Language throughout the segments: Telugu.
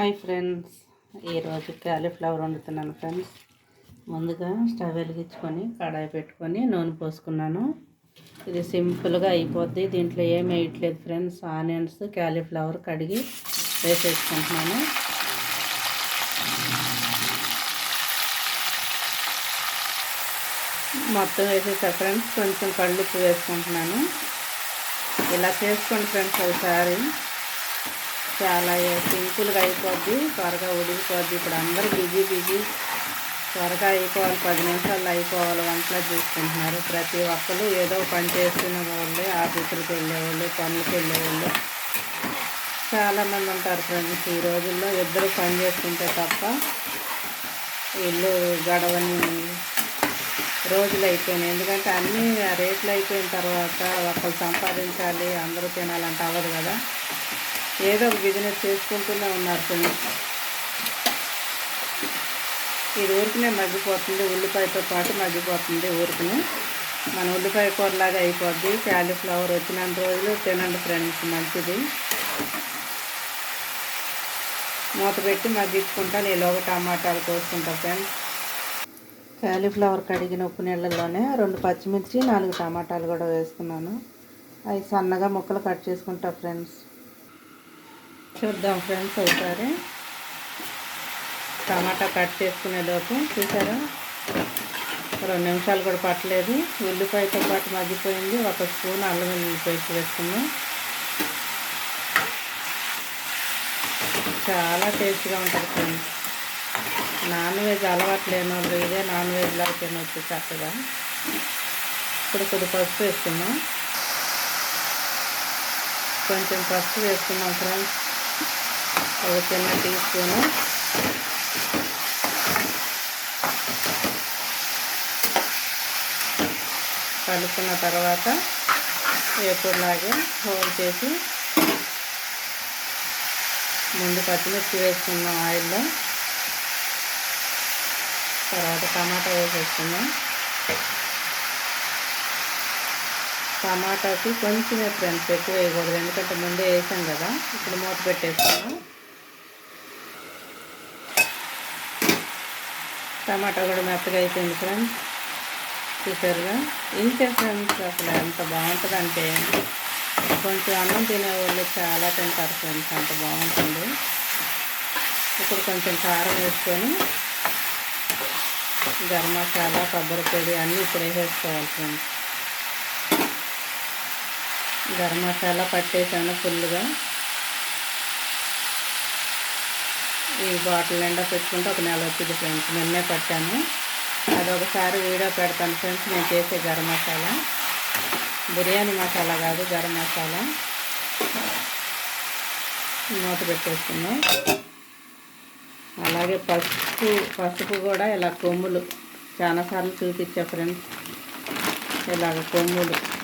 Hi friends. ఈరోజు క్యాలీఫ్లవర్ వండుతున్నాను ఫ్రెండ్స్. ముందుగా స్టవ్ వెలిగించుకొని కడాయి పెట్టుకొని నూనె పోసుకున్నాను. ఇది సింపుల్గా అయిపోద్ది. దీంట్లో ఏమి వేయట్లేదు ఫ్రెండ్స్. ఆనియన్స్ క్యాలీఫ్లవర్ కడిగి వేసేసుకుంటున్నాను. మొత్తం వేసేసా ఫ్రెండ్స్. కొంచెం కళ్ళుప్పు వేసుకుంటున్నాను. ఇలా చేసుకోండి ఫ్రెండ్స్ ఒకసారి. చాలా సింపుల్గా అయిపోద్ది త్వరగా ఉడికిపోద్ది. ఇప్పుడు అందరూ బిజీ బిజీ త్వరగా అయిపోవాలి పది నిమిషాల్లో అయిపోవాలి వంటలు చూసుకుంటున్నారు. ప్రతి ఒక్కరు ఏదో పని చేస్తున్న వాళ్ళు ఆఫీసులకు వెళ్ళేవాళ్ళు పనులకు వెళ్ళేవాళ్ళు. చాలామంది ఉంటారు ఫ్రెండ్స్ ఈ రోజుల్లో ఇద్దరు పని చేసుకుంటే తప్ప ఇల్లు గడవని రోజులు అయిపోయినాయి. ఎందుకంటే అన్నీ రేట్లు అయిపోయిన తర్వాత ఒకరు సంపాదించాలి అందరూ తినాలంటే అవ్వదు కదా. ఏదో ఒక బిజినెస్ చేసుకుంటూనే ఉన్నారు ఫ్రెండ్స్. ఇది ఊరికనే మగ్గిపోతుంది ఉల్లిపాయతో పాటు మగ్గిపోతుంది ఊరికనే. మన ఉల్లిపాయ కూరలాగా అయిపోద్ది క్యాలీఫ్లవర్ వచ్చినంత రోజులు తినండి ఫ్రెండ్స్ మంచిది. మూత పెట్టి మగ్గించుకుంటా ఒక టమాటాలు కోసుకుంటా ఫ్రెండ్స్. క్యాలీఫ్లవర్ కడిగిన ఉప్పు నీళ్ళల్లోనే రెండు పచ్చిమిర్చి నాలుగు టమాటాలు కూడా వేసుకున్నాను అవి సన్నగా ముక్కలు కట్ చేసుకుంటా ఫ్రెండ్స్. చూద్దాం ఫ్రెండ్స్ ఒకసారి. టమాటా కట్ చేసుకునేలోపు చూసారా? రెండు నిమిషాలు కూడా పట్టలేదు. ఉల్లిపాయతో పాటు మగ్గిపోయింది. ఒక స్పూన్ అల్లం వెల్లుల్లి పేస్ట్ వేసుకున్నాం చాలా టేస్ట్గా ఉంటుంది ఫ్రెండ్స్. నాన్ వెజ్ అలవాటు లేని వాళ్ళు ఇదే నాన్ వెజ్లా తినొచ్చు చక్కగా. ఇప్పుడు కొద్ది పసుపు వేసుకున్నాం కొంచెం పసుపు వేసుకున్నాం ఫ్రెండ్స్. ఒక చిన్న టీ స్పూను కలుపుకున్న తర్వాత ఎప్పుడులాగే హోల్ చేసి ముందు పచ్చిమిర్చి వేసుకుందాం ఆయిల్లో. తర్వాత టమాటా వేసేసుకుందాం. టమాటాకి కొంచెమే ఫ్రెండ్స్ ఎక్కువ వేయకూడదు. ఎందుకంటే ముందే వేసాం కదా ఇప్పుడు మూత పెట్టేస్తాను. టమాటా కూడా మెత్తగా అయిపోయింది ఫ్రెండ్స్. చూసారుగా? ఇంతే ఫ్రెండ్స్ అసలు ఎంత బాగుంటుందంటే కొంచెం అన్నం తినేవాళ్ళు చాలా తింటారు ఫ్రెండ్స్. అంత బాగుంటుంది. ఇప్పుడు కొంచెం కారం వేసుకొని గరం మసాలా కొబ్బరి పొడి అన్నీ ఇప్పుడు వేసేసుకోవాలి ఫ్రెండ్స్. గరం మసాలా పట్టేసాను ఫుల్గా ఈ బాటిల్ నిండా పెట్టుకుంటే ఒక నెల వచ్చింది ఫ్రెండ్స్ నిన్నే పట్టాను. అదొకసారి వీడియో పెడతాను ఫ్రెండ్స్ నేను చేసే గరం మసాలా. బిర్యానీ మసాలా కాదు గరం మసాలా. మూత పెట్టేసుకున్నాం. అలాగే పసుపు పసుపు కూడా ఇలా కొమ్ములు. చాలాసార్లు చూపించా ఫ్రెండ్స్ ఇలాగ కొమ్ములు.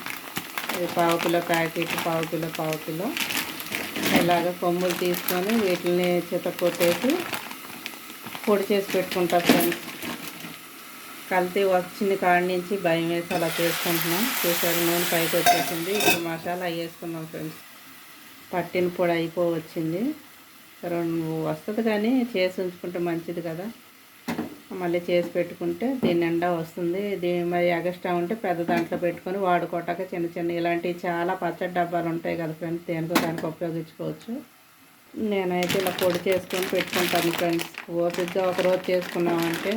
పావు కిలో ప్యాకెట్ పావు కిలో పావు కిలో. ఇలాగ కొమ్ములు తీసుకొని వీటిని కొట్టేసి పొడి చేసి పెట్టుకుంటా ఫ్రెండ్స్. కల్తీ వచ్చింది కాడి నుంచి భయం వేసి అలా చేసుకుంటున్నాం. చూసారు నూనె పైకి వచ్చేసింది. ఇప్పుడు మసాలా వేసుకున్నాం ఫ్రెండ్స్. పట్టిన పొడి అయిపో వచ్చింది. రెండు వస్తుంది కానీ చేసి ఉంచుకుంటే మంచిది కదా. మళ్ళీ చేసి పెట్టుకుంటే దీని నిండా వస్తుంది. దీని మరి ఎగస్ట్రా ఉంటే పెద్ద దాంట్లో పెట్టుకొని వాడుకోటాక చిన్న చిన్న ఇలాంటివి చాలా పచ్చడి డబ్బాలు ఉంటాయి కదా ఫ్రెండ్స్ దేనికో దానికి ఉపయోగించుకోవచ్చు. నేనైతే ఇలా పొడి చేసుకొని పెట్టుకుంటాను ఫ్రెండ్స్. ఓపిక్గా ఒకరోజు చేసుకున్నామంటే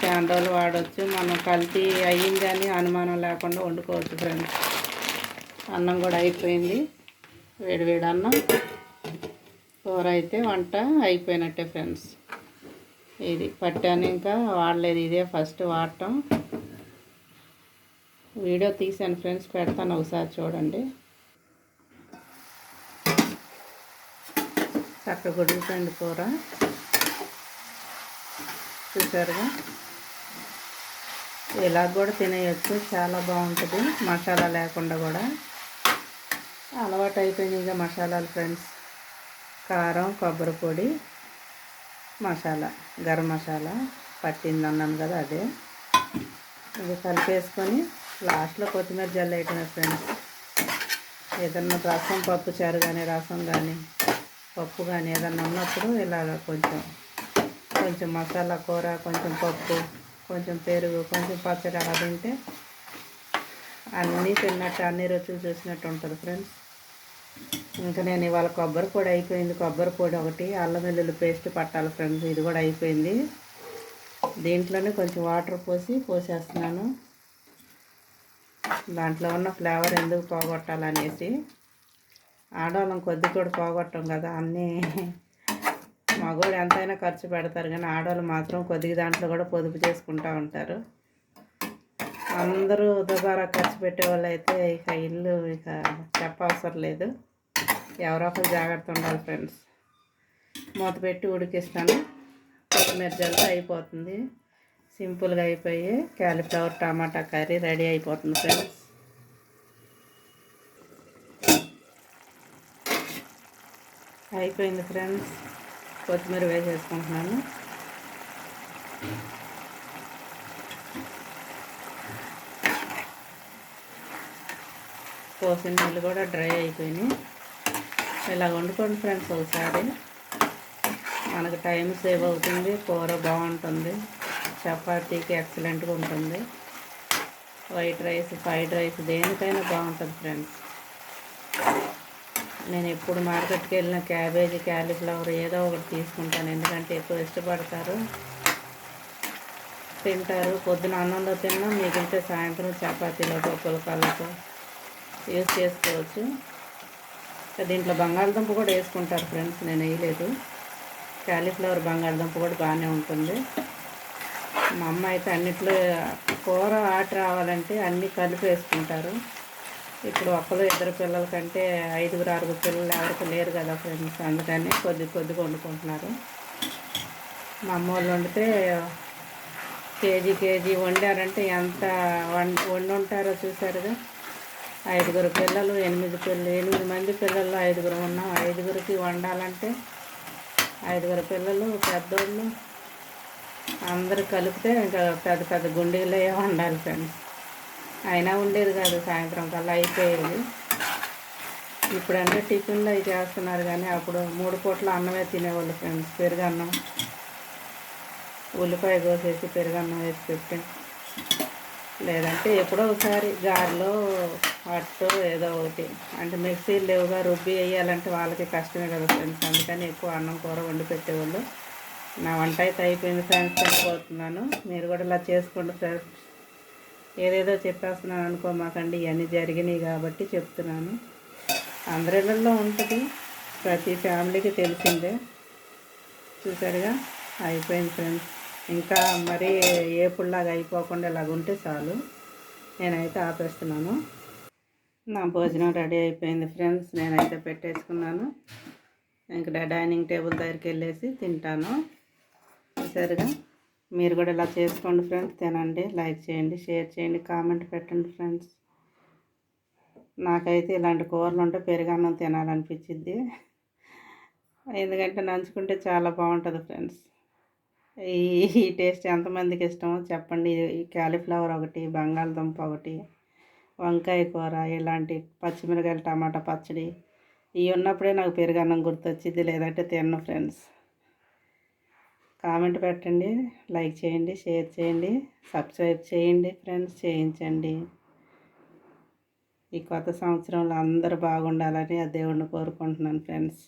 చాలా రోజులు వాడవచ్చు మనం కల్తీ అయ్యిందని అనుమానం లేకుండా వండుకోవచ్చు ఫ్రెండ్స్. అన్నం కూడా అయిపోయింది. వేడి అన్నం. కూర అయితే వంట అయిపోయినట్టే ఫ్రెండ్స్. ఇది పట్టాను ఇంకా వాడలేదు ఇదే ఫస్ట్ వాడటం. వీడియో తీసాను ఫ్రెండ్స్ పెడతాను ఒకసారి చూడండి. చక్క గుడిపోయింది కూర. చూసారుగా ఇలా కూడా తినేయచ్చు చాలా బాగుంటుంది మసాలా లేకుండా కూడా. అలవాటు అయిపోయింది ఇంకా మసాలాలు ఫ్రెండ్స్. కారం కొబ్బరి పొడి. మసాలా గరం మసాలా పట్టింది అన్నాను కదా అదే. ఇది కలిపేసుకొని లాస్ట్లో కొత్తిమీర జల్లు వేయటమే ఫ్రెండ్స్ ఏదన్నా రసం పప్పు చారు కానీ రసం కానీ పప్పు కానీ ఏదన్నా ఉన్నప్పుడు ఇలాగ కొంచెం కొంచెం మసాలా కూర కొంచెం పప్పు కొంచెం పెరుగు కొంచెం పచ్చడి అలా తింటే అన్నీ తిన్నట్టు అన్ని రుచులు చూసినట్టు ఉంటుంది ఫ్రెండ్స్ ఇంకా నేను ఇవాళ కొబ్బరి పొడి అయిపోయింది. కొబ్బరి పొడి ఒకటి అల్లం వెల్లుల్లి పేస్ట్ పట్టాలి ఫ్రెండ్స్ ఇది కూడా అయిపోయింది. దీంట్లోనే కొంచెం వాటర్ పోసి పోసేస్తున్నాను. దాంట్లో ఉన్న ఫ్లేవర్ ఎందుకు పోగొట్టాలనేసి. ఆడవాళ్ళం కొద్ది కూడా పోగొట్టం కదా అన్నీ మగవాడు ఎంతైనా ఖర్చు పెడతారు కానీ ఆడవాళ్ళు మాత్రం కొద్దిగా దాంట్లో కూడా పొదుపు చేసుకుంటూ ఉంటారు. అందరూ దుబారా ఖర్చు పెట్టే వాళ్ళు అయితే ఇక ఇల్లు ఇక చెప్పవసరం లేదు. ఎవరో ఒకరు జాగ్రత్త ఉండాలి ఫ్రెండ్స్. మూత పెట్టి ఉడికిస్తాను. కొత్తిమీర జల్లు అయిపోతుంది. సింపుల్గా అయిపోయి క్యాలీఫ్లవర్ టమాటా కర్రీ రెడీ అయిపోతుంది ఫ్రెండ్స్. అయిపోయింది ఫ్రెండ్స్. కొత్తిమీర వేసేసుకుంటున్నాను. పోసిన నీళ్ళు కూడా డ్రై అయిపోయినాయి. ఇలా వండుకోండి ఫ్రెండ్స్ ఒకసారి. మనకు టైం సేవ్ అవుతుంది కూర బాగుంటుంది చపాతీకి ఎక్సలెంట్గా ఉంటుంది. వైట్ రైస్ ఫ్రైడ్ రైస్ దేనికైనా బాగుంటుంది ఫ్రెండ్స్. నేను ఎప్పుడు మార్కెట్కి వెళ్ళిన క్యాబేజీ క్యాలీఫ్లవర్ ఏదో ఒకటి తీసుకుంటాను. ఎందుకంటే ఎక్కువ ఇష్టపడతారు. తింటారు. పొద్దున అన్నంలో తిన్నా మిగిలితే సాయంత్రం చపాతీలతో పులకాలతో యూస్ చేసుకోవచ్చు. దీంట్లో బంగాళదుంప కూడా వేసుకుంటారు ఫ్రెండ్స్ నేను వేయలేదు. క్యాలీఫ్లవర్ బంగాళదుంప కూడా బాగానే ఉంటుంది. మా అమ్మ అయితే అన్నిట్లో కూర ఆట రావాలంటే అన్నీ కలిపి వేసుకుంటారు. ఇప్పుడు ఒక్కరు ఇద్దరు పిల్లల కంటే ఐదుగురు ఆరుగురు పిల్లలు ఎవరికి లేరు కదా ఫ్రెండ్స్ అందుకని కొద్ది కొద్దిగా వండుకుంటున్నారు. మా అమ్మ వాళ్ళు వండితే కేజీ కేజీ వండారంటే ఎంత వండి వండి ఉంటారో చూసారుగా ఐదుగురు పిల్లలు ఎనిమిది పిల్లలు ఎనిమిది మంది పిల్లలు ఐదుగురు ఉన్నాం. ఐదుగురికి వండాలంటే ఐదుగురు పిల్లలు పెద్దోళ్ళు అందరు కలిపితే ఇంకా పెద్ద పెద్ద గుండెలే వండాలి ఫ్రెండ్స్. అయినా ఉండేది కాదు సాయంత్రం కల్లా అయిపోయేది. ఇప్పుడంటే టిఫిన్లు అవి చేస్తున్నారు కానీ అప్పుడు మూడు పూట్ల అన్నమే తినేవాళ్ళు ఫ్రెండ్స్ పెరుగన్నం. ఉల్లిపాయ కోసేసి పెరుగన్నం వేసి పెట్టి. లేదంటే ఎప్పుడో ఒకసారి గారెలో అట్టు ఏదో ఒకటి. అంటే మిక్సీలు లేవుగా రుబ్బి వేయాలంటే వాళ్ళకి కష్టమే కదా ఫ్రెండ్స్. అందుకని ఎక్కువ అన్నం కూర వండి పెట్టేవాళ్ళు. నా వంట అయితే అయిపోయింది ఫ్రెండ్స్ చనిపోతున్నాను మీరు కూడా ఇలా చేసుకోండి ఫ్రెండ్స్. ఏదేదో చెప్పేస్తున్నాను అనుకోమాకండి ఇవన్నీ జరిగినాయి కాబట్టి చెప్తున్నాను. అందరిలో ఉంటుంది. ప్రతి ఫ్యామిలీకి తెలిసిందే. చూసారుగా? అయిపోయింది ఫ్రెండ్స్. ఇంకా మరీ ఏపుల్లాగా అయిపోకుండా ఇలాగ ఉంటే చాలు. నేనైతే ఆపేస్తున్నాను. నా భోజనం రెడీ అయిపోయింది ఫ్రెండ్స్. నేనైతే పెట్టేసుకున్నాను. ఇంకా డైనింగ్ టేబుల్ దగ్గరికి వెళ్ళేసి తింటాను. సరిగా? మీరు కూడా ఇలా చేసుకోండి ఫ్రెండ్స్. తినండి లైక్ చేయండి షేర్ చేయండి కామెంట్ పెట్టండి ఫ్రెండ్స్. నాకైతే ఇలాంటి కూరలు ఉంటే పెరుగన్నం తినాలనిపించింది ఎందుకంటే నంచుకుంటే చాలా బాగుంటుంది ఫ్రెండ్స్. ఈ టేస్ట్ ఎంతమందికి ఇష్టమో చెప్పండి. ఈ క్యాలీఫ్లవర్ ఒకటి బంగాళదుంప ఒకటి వంకాయ కూర ఇలాంటి పచ్చిమిరకాయలు టమాటా పచ్చడి ఇవి ఉన్నప్పుడే నాకు పెరుగన్నం గుర్తొచ్చింది. లేదంటే తిన్న ఫ్రెండ్స్. కామెంట్ పెట్టండి లైక్ చేయండి షేర్ చేయండి సబ్స్క్రైబ్ చేయండి ఫ్రెండ్స్ చేయించండి. ఈ కొత్త సంవత్సరంలో అందరూ బాగుండాలని ఆ దేవుడిని కోరుకుంటున్నాను ఫ్రెండ్స్.